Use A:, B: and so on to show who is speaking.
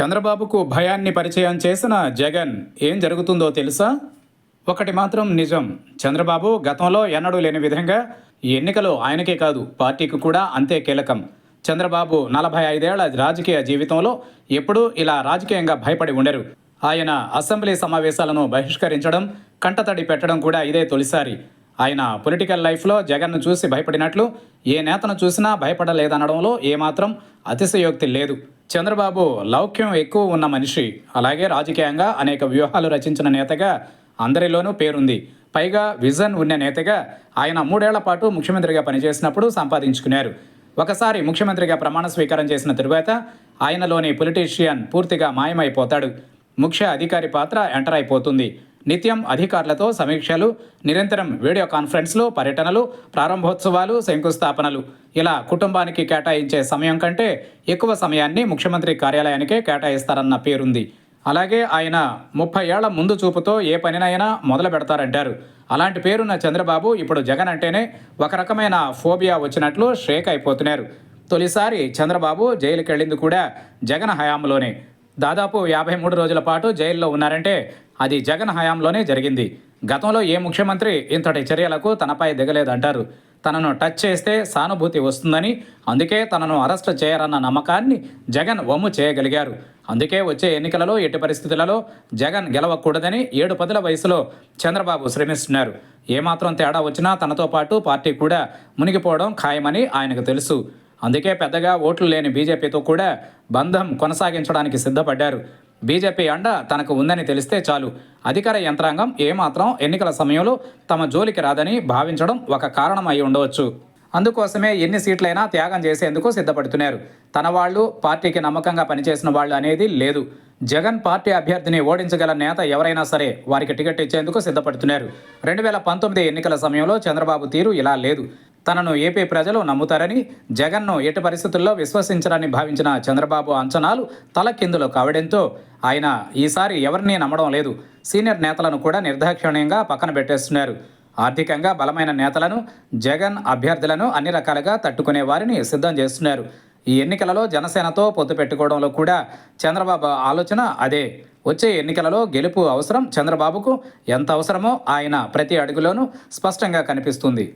A: చంద్రబాబుకు భయాన్ని పరిచయం చేసిన జగన్ ఏం జరుగుతుందో తెలుసా? ఒకటి మాత్రం నిజం. చంద్రబాబు గతంలో ఎన్నడూ లేని విధంగా ఈ ఎన్నికలు ఆయనకే కాదు పార్టీకి కూడా అంతే కీలకం. చంద్రబాబు నలభై ఐదేళ్ళ రాజకీయ జీవితంలో ఎప్పుడూ ఇలా రాజకీయంగా భయపడి ఉండరు. ఆయన అసెంబ్లీ సమావేశాలను బహిష్కరించడం కంటతడి పెట్టడం కూడా ఇదే తొలిసారి. ఆయన పొలిటికల్ లైఫ్లో జగన్ను చూసి భయపడినట్లు ఏ నేతను చూసినా భయపడలేదనడంలో ఏమాత్రం అతిశయోక్తి లేదు. చంద్రబాబు లౌక్యం ఎక్కువ ఉన్న మనిషి. అలాగే రాజకీయంగా అనేక వ్యూహాలు రచించిన నేతగా అందరిలోనూ పేరుంది. పైగా విజన్ ఉన్న నేతగా ఆయన మూడేళ్ళ పాటు ముఖ్యమంత్రిగా పనిచేసినప్పుడు సంపాదించుకున్నారు. ఒకసారి ముఖ్యమంత్రిగా ప్రమాణ స్వీకారం చేసిన తరువాత ఆయనలోని పొలిటీషియన్ పూర్తిగా మాయమైపోతాడు. ముఖ్య అధికారి పాత్ర ఎంటర్ అయిపోతుంది. నిత్యం అధికారులతో సమీక్షలు నిరంతరం వీడియో కాన్ఫరెన్స్లు పర్యటనలు ప్రారంభోత్సవాలు శంకుస్థాపనలు. ఇలా కుటుంబానికి కేటాయించే సమయం కంటే ఎక్కువ సమయాన్ని ముఖ్యమంత్రి కార్యాలయానికే కేటాయిస్తారన్న పేరుంది. అలాగే ఆయన ముప్పై ఏళ్ళ ముందు చూపుతో ఏ పనినైనా మొదలు పెడతారంటారు. అలాంటి పేరున్న చంద్రబాబు ఇప్పుడు జగన్ అంటేనే ఒక రకమైన ఫోబియా వచ్చినట్లు షేక్ అయిపోతున్నారు. తొలిసారి చంద్రబాబు జైలుకెళ్ళింది కూడా జగన్ హయాంలోనే. దాదాపు యాభై మూడు రోజుల పాటు జైల్లో ఉన్నారంటే అది జగన్ హయాంలోనే జరిగింది. గతంలో ఏ ముఖ్యమంత్రి ఇంతటి చర్యలకు తనపై దిగలేదంటారు. తనను టచ్ చేస్తే సానుభూతి వస్తుందని అందుకే తనను అరెస్ట్ చేయరన్న నమ్మకాన్ని జగన్ వమ్ము చేయగలిగారు. అందుకే వచ్చే ఎన్నికలలో ఎట్టి పరిస్థితులలో జగన్ గెలవకూడదని ఏడు పదుల వయసులో చంద్రబాబు శ్రమిస్తున్నారు. ఏమాత్రం తేడా వచ్చినా తనతో పాటు పార్టీ కూడా మునిగిపోవడం ఖాయమని ఆయనకు తెలుసు. అందుకే పెద్దగా ఓట్లు లేని బీజేపీతో కూడా బంధం కొనసాగించడానికి సిద్ధపడ్డారు. బీజేపీ అండ తనకు ఉందని తెలిస్తే చాలు. అధికార యంత్రాంగం ఏమాత్రం ఎన్నికల సమయంలో తమ జోలికి రాదని భావించడం ఒక కారణం అయి ఉండవచ్చు. అందుకోసమే ఎన్ని సీట్లైనా త్యాగం చేసేందుకు సిద్ధపడుతున్నారు. తన వాళ్ళు పార్టీకి నమ్మకంగా పనిచేసిన వాళ్ళు అనేది లేదు. జగన్ పార్టీ అభ్యర్థిని ఓడించగల నేత ఎవరైనా సరే వారికి టికెట్ ఇచ్చేందుకు సిద్ధపడుతున్నారు. రెండు వేల పంతొమ్మిది ఎన్నికల సమయంలో చంద్రబాబు తీరు ఇలా లేదు. తనను ఏపీ ప్రజలు నమ్ముతారని జగన్ను ఎట్టి పరిస్థితుల్లో విశ్వసించరని భావించిన చంద్రబాబు అంచనాలు తలకిందులు కావడంతో ఆయన ఈసారి ఎవరినీ నమ్మడం లేదు. సీనియర్ నేతలను కూడా నిర్దాక్షిణ్యంగా పక్కన పెట్టేస్తున్నారు. ఆర్థికంగా బలమైన నేతలను జగన్ అభ్యర్థులను అన్ని రకాలుగా తట్టుకునే వారిని సిద్ధం చేస్తున్నారు. ఈ ఎన్నికలలో జనసేనతో పొత్తు పెట్టుకోవడంలో కూడా చంద్రబాబు ఆలోచన అదే. వచ్చే ఎన్నికలలో గెలుపు అవసరం చంద్రబాబుకు ఎంత అవసరమో ఆయన ప్రతి అడుగులోనూ స్పష్టంగా కనిపిస్తుంది.